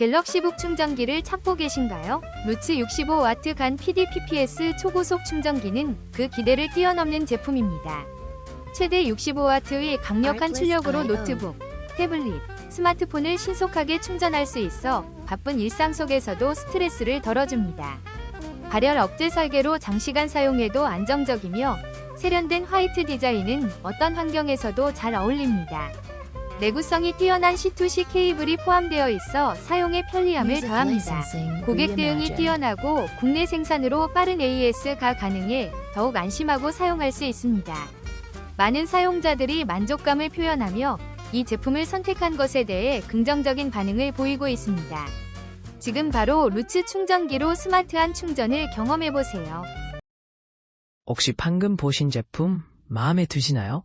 갤럭시북 충전기를 찾고 계신가요? 루츠 65W 간 PDPPS 초고속 충전기는 그 기대를 뛰어넘는 제품입니다. 최대 65W의 강력한 출력으로 노트북, 태블릿, 스마트폰을 신속하게 충전할 수 있어 바쁜 일상 속에서도 스트레스를 덜어줍니다. 발열 억제 설계로 장시간 사용해도 안정적이며 세련된 화이트 디자인은 어떤 환경에서도 잘 어울립니다. 내구성이 뛰어난 C2C 케이블이 포함되어 있어 사용의 편리함을 더합니다. 고객 대응이 뛰어나고 국내 생산으로 빠른 AS가 가능해 더욱 안심하고 사용할 수 있습니다. 많은 사용자들이 만족감을 표현하며 이 제품을 선택한 것에 대해 긍정적인 반응을 보이고 있습니다. 지금 바로 루츠 충전기로 스마트한 충전을 경험해 보세요. 혹시 방금 보신 제품 마음에 드시나요?